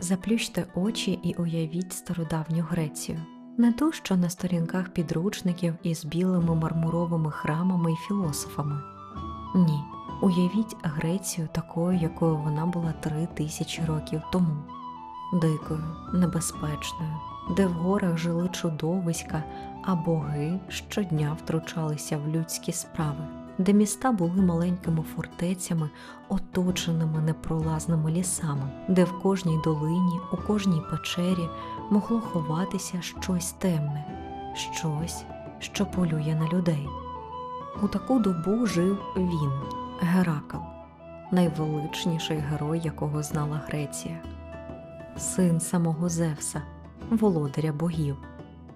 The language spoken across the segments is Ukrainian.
Заплющте очі і уявіть стародавню Грецію. Не ту, що на сторінках підручників із білими мармуровими храмами і філософами. Ні, уявіть Грецію такою, якою вона була три тисячі років тому, дикою, небезпечною, де в горах жили чудовиська, а боги щодня втручалися в людські справи, де міста були маленькими фортецями, оточеними непролазними лісами, де в кожній долині, у кожній печері могло ховатися щось темне, щось, що полює на людей. У таку добу жив він, Геракл, найвеличніший герой, якого знала Греція, син самого Зевса, володаря богів,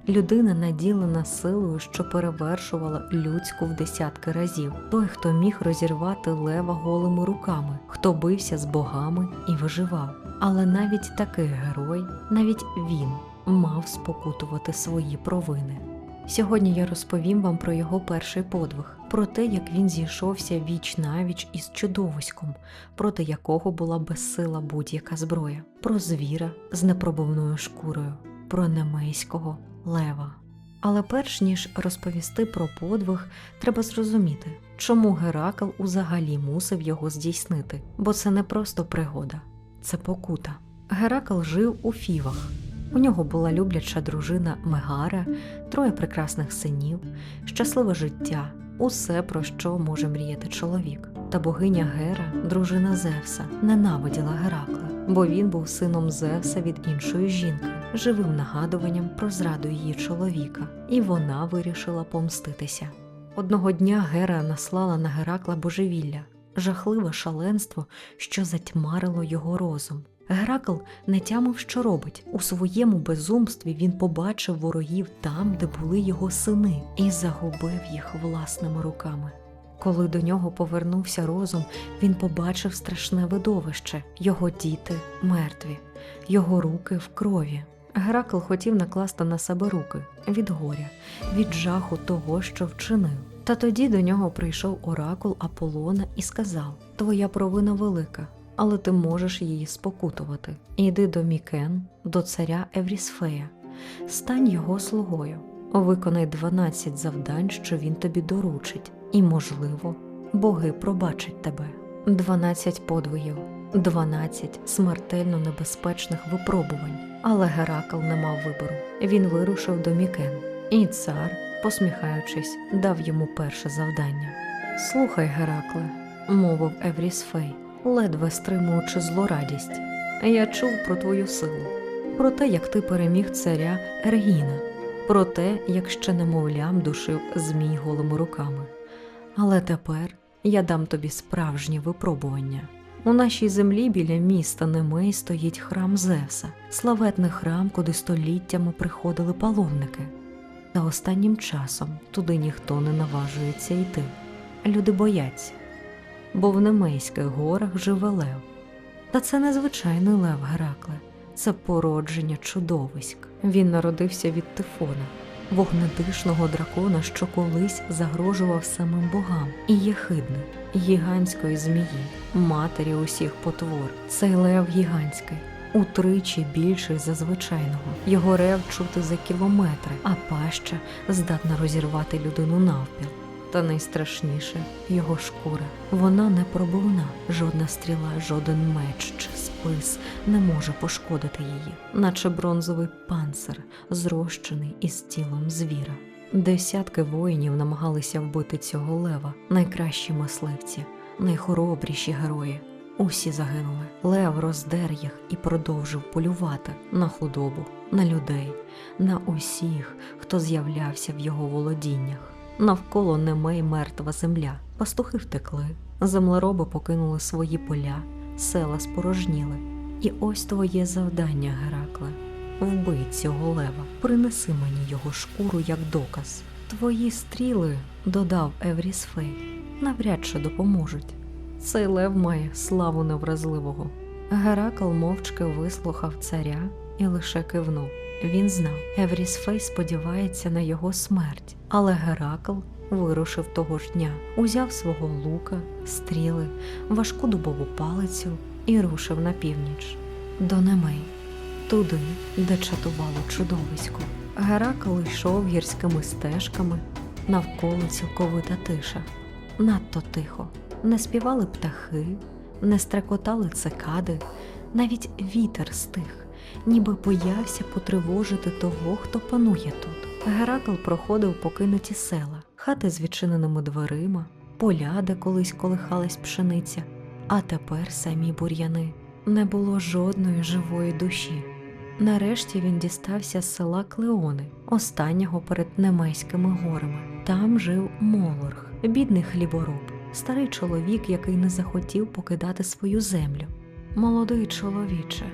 людина наділена силою, що перевершувала людську в десятки разів, той, хто міг розірвати лева голими руками, хто бився з богами і виживав. Але навіть такий герой, навіть він мав спокутувати свої провини. Сьогодні я розповім вам про його перший подвиг, про те, як він зійшовся віч навіч із чудовиськом, проти якого була безсила будь-яка зброя, про звіра з непробивною шкурою, про немейського лева. Але перш ніж розповісти про подвиг, треба зрозуміти, чому Геракл узагалі мусив його здійснити, бо це не просто пригода, це покута. Геракл жив у Фівах. У нього була любляча дружина Мегара, троє прекрасних синів, щасливе життя, усе про що може мріяти чоловік. Та богиня Гера, дружина Зевса, ненавиділа Геракла, бо він був сином Зевса від іншої жінки, живим нагадуванням про зраду її чоловіка, і вона вирішила помститися. Одного дня Гера наслала на Геракла божевілля, жахливе шаленство, що затьмарило його розум. Геракл не тямив, що робить. У своєму безумстві він побачив ворогів там, де були його сини, і загубив їх власними руками. Коли до нього повернувся розум, він побачив страшне видовище його діти мертві, його руки в крові. Геракл хотів накласти на себе руки від горя, від жаху того, що вчинив. Та тоді до нього прийшов оракул Аполлона і сказав: Твоя провина велика, але ти можеш її спокутувати. Іди до Мікен, до царя Еврісфея, стань його слугою, виконай 12 завдань, що він тобі доручить, і, можливо, боги пробачать тебе. 12 подвигів, 12 смертельно небезпечних випробувань. Але Геракл не мав вибору. Він вирушив до Мікен, і цар, посміхаючись, дав йому перше завдання. Слухай, Геракле, мовив Еврісфей, ледве стримуючи злорадість. Я чув про твою силу, про те, як ти переміг царя Ергіна, про те, як ще немовлям душив змій голими руками. Але тепер я дам тобі справжнє випробування. У нашій землі біля міста Немей стоїть храм Зевса, славетний храм, куди століттями приходили паломники. Та останнім часом туди ніхто не наважується йти. Люди бояться, бо в Немейських горах живе лев. Та це не звичайний лев Геракле, це породження чудовиськ. Він народився від Тифона, вогнедишного дракона, що колись загрожував самим богам, і Єхидни, гігантської змії, матері усіх потвор. Цей лев гігантський, утричі більший за звичайного. Його рев чути за кілометри, а паща здатна розірвати людину навпіл. Та найстрашніше його шкура. Вона не пробивна. Жодна стріла, жоден меч чи спис не може пошкодити її, наче бронзовий панцир, зрощений із тілом звіра. Десятки воїнів намагалися вбити цього лева, найкращі мисливці, найхоробріші герої. Усі загинули. Лев роздер їх і продовжив полювати на худобу, на людей, на усіх, хто з'являвся в його володіннях. Навколо немей мертва земля. Пастухи втекли, землероби покинули свої поля, села спорожніли. І ось твоє завдання, Геракле. Вбий цього лева, принеси мені його шкуру як доказ. Твої стріли, додав Еврісфей, навряд чи допоможуть. Цей лев має славу невразливого. Геракл мовчки вислухав царя і лише кивнув. Він знав, Еврісфей сподівається на його смерть, але Геракл вирушив того ж дня, узяв свого лука, стріли, важку дубову палицю і рушив на північ. до Немей, туди, де чатувало чудовисько. Геракл йшов гірськими стежками, навколо цілковита тиша. Надто тихо. Не співали птахи, не стрекотали цикади, навіть вітер стих, ніби боявся потривожити того, хто панує тут. Геракл проходив покинуті села, хати з відчиненими дверима, поля, де колись колихалась пшениця, а тепер самі бур'яни. Не було жодної живої душі. Нарешті він дістався з села Клеони, останнього перед Немейськими горами. Там жив Молорг, бідний хлібороб, старий чоловік, який не захотів покидати свою землю. Молодий чоловіче,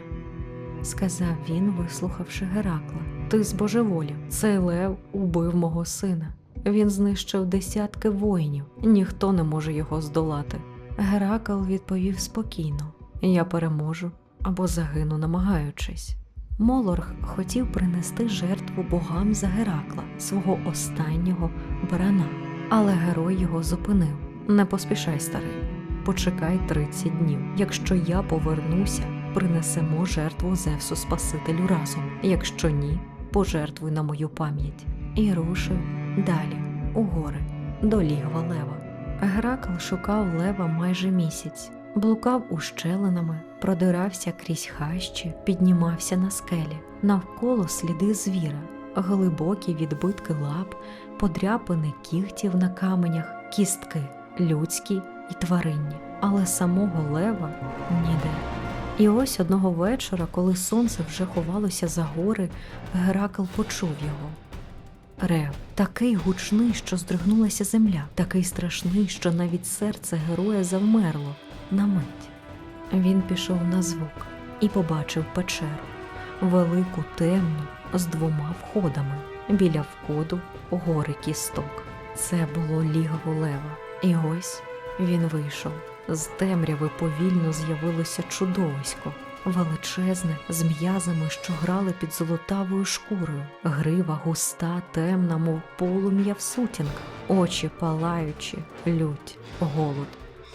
сказав він, вислухавши Геракла. Ти збожеволів. Цей лев убив мого сина. Він знищив десятки воїнів, ніхто не може його здолати. Геракл відповів спокійно: Я переможу або загину, намагаючись. Молорг хотів принести жертву богам за Геракла, свого останнього барана, але герой його зупинив. Не поспішай, старий, почекай 30 днів. Якщо я повернуся, принесемо жертву Зевсу Спасителю разом. Якщо ні, пожертвуй на мою пам'ять. І рушив далі, у гори, до лігва лева. Геракл шукав лева майже місяць, блукав ущелинами, продирався крізь хащі, піднімався на скелі, навколо сліди звіра, глибокі відбитки лап, подряпини кігтів на каменях, кістки людські і тваринні, але самого лева ніде. І ось одного вечора, коли сонце вже ховалося за гори, Геракл почув його. Рев, такий гучний, що здригнулася земля, такий страшний, що навіть серце героя завмерло на мить. Він пішов на звук і побачив печеру, велику темну, з двома входами. Біля входу гори кісток. Це було лігво лева. І ось він вийшов. З темряви повільно з'явилося чудовисько, величезне, з м'язами, що грали під золотавою шкурою, грива густа, темна, мов полум'я в сутінках, очі палаючі, лють, голод,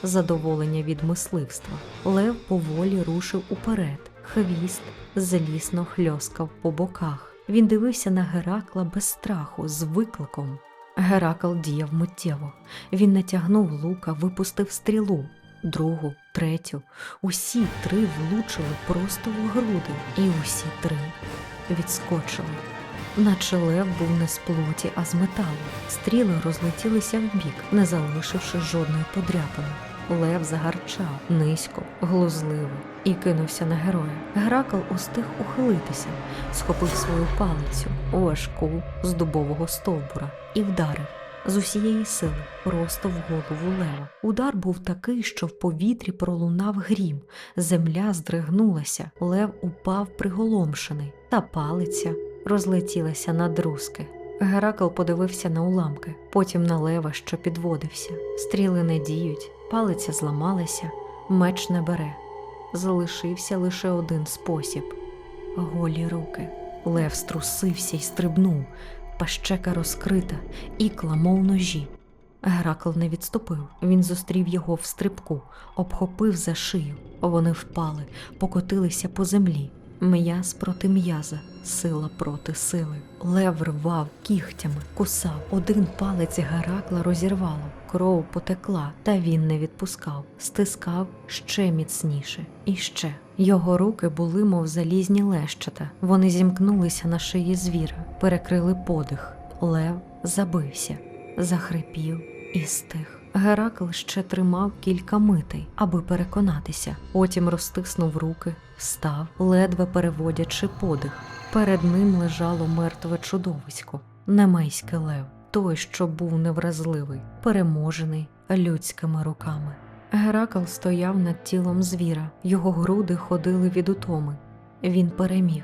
задоволення від мисливства. Лев поволі рушив уперед, хвіст злісно хльоскав по боках. Він дивився на Геракла без страху, з викликом. Геракл діяв миттєво. Він натягнув лука, випустив стрілу, другу, третю. Усі три влучили просто в груди, і усі три відскочили. Наче лев був не з плоті, а з металу. Стріли розлетілися вбік, не залишивши жодної подряпини. Лев загарчав низько, глузливо і кинувся на героя. Геракл устиг ухилитися, схопив свою палицю, важку з дубового стовбура, і вдарив з усієї сили просто в голову лева. Удар був такий, що в повітрі пролунав грім, земля здригнулася, лев упав приголомшений, та палиця розлетілася на друзки. Геракл подивився на уламки, потім на лева, що підводився. Стріли не діють, палиця зламалася, меч не бере. Залишився лише один спосіб голі руки. Лев струсився й стрибнув, пащека розкрита, ікла, мов ножі. Геракл не відступив. Він зустрів його в стрибку, обхопив за шию. Вони впали, покотилися по землі. М'яз проти м'яза, сила проти сили. Лев рвав кігтями, кусав. Один палець Геракла розірвало, кров потекла, та він не відпускав, стискав ще міцніше і ще. Його руки були, мов залізні лещата. Вони зімкнулися на шиї звіра, перекрили подих. Лев забився, захрипів і стих. Геракл ще тримав кілька митей, аби переконатися. Потім розтиснув руки, встав, ледве переводячи подих. Перед ним лежало мертве чудовисько, немейський лев, той, що був невразливий, переможений людськими руками. Геракл стояв над тілом звіра, його груди ходили від утоми. Він переміг.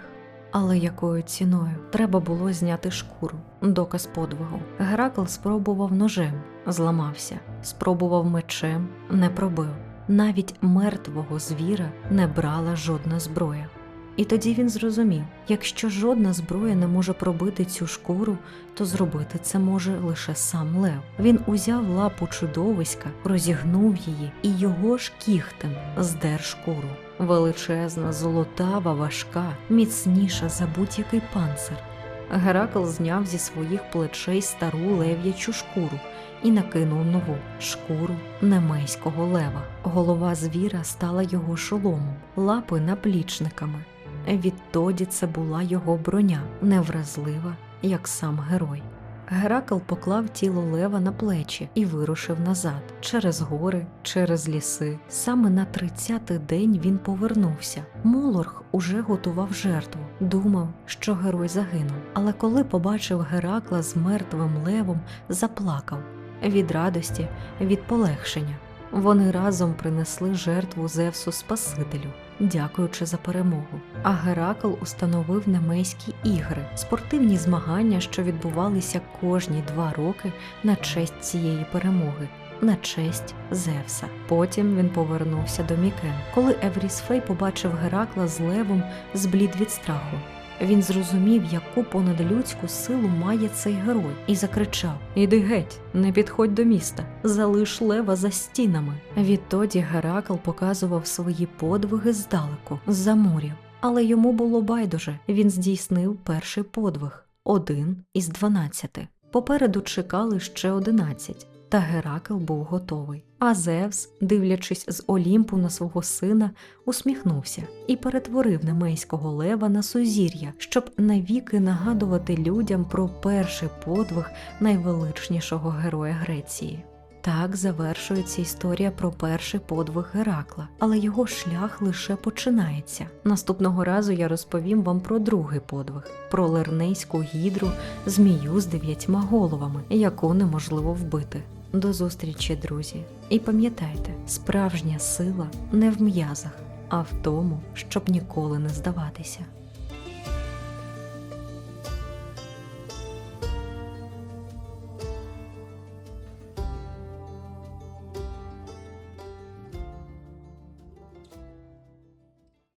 Але якою ціною треба було зняти шкуру, доказ подвигу. Геракл спробував ножем, зламався, спробував мечем, не пробив. Навіть мертвого звіра не брала жодна зброя. І тоді він зрозумів: якщо жодна зброя не може пробити цю шкуру, то зробити це може лише сам лев. Він узяв лапу чудовиська, розігнув її і його ж кіхтем здер шкуру. величезна, золотава, важка, міцніша за будь-який панцир. Геракл зняв зі своїх плечей стару лев'ячу шкуру і накинув нову шкуру немейського лева. Голова звіра стала його шоломом, лапи наплічниками. Відтоді це була його броня, невразлива, як сам герой. Геракл поклав тіло лева на плечі і вирушив назад через гори, через ліси. Саме на тридцятий день він повернувся. Молорг уже готував жертву, думав, що герой загинув. Але коли побачив Геракла з мертвим левом, заплакав від радості, від полегшення. Вони разом принесли жертву Зевсу Спасителю, дякуючи за перемогу. А Геракл установив Немейські ігри, спортивні змагання, що відбувалися кожні два роки на честь цієї перемоги. На честь Зевса. Потім він повернувся до Мікен. Коли Еврісфей побачив Геракла з левом, зблід від страху. Він зрозумів, яку понадлюдську силу має цей герой, і закричав: Іди геть, не підходь до міста, залиш лева за стінами. Відтоді Геракл показував свої подвиги здалеку, з-за морів. Але йому було байдуже. Він здійснив перший подвиг один із дванадцяти. Попереду чекали ще одинадцять. Та Геракл був готовий. А Зевс, дивлячись з Олімпу на свого сина, усміхнувся і перетворив немейського лева на сузір'я, щоб навіки нагадувати людям про перший подвиг найвеличнішого героя Греції. Так завершується історія про перший подвиг Геракла, але його шлях лише починається. Наступного разу я розповім вам про другий подвиг, про лернейську гідру, змію з дев'ятьма головами, яку неможливо вбити. До зустрічі, друзі! І пам'ятайте, справжня сила не в м'язах, а в тому, щоб ніколи не здаватися.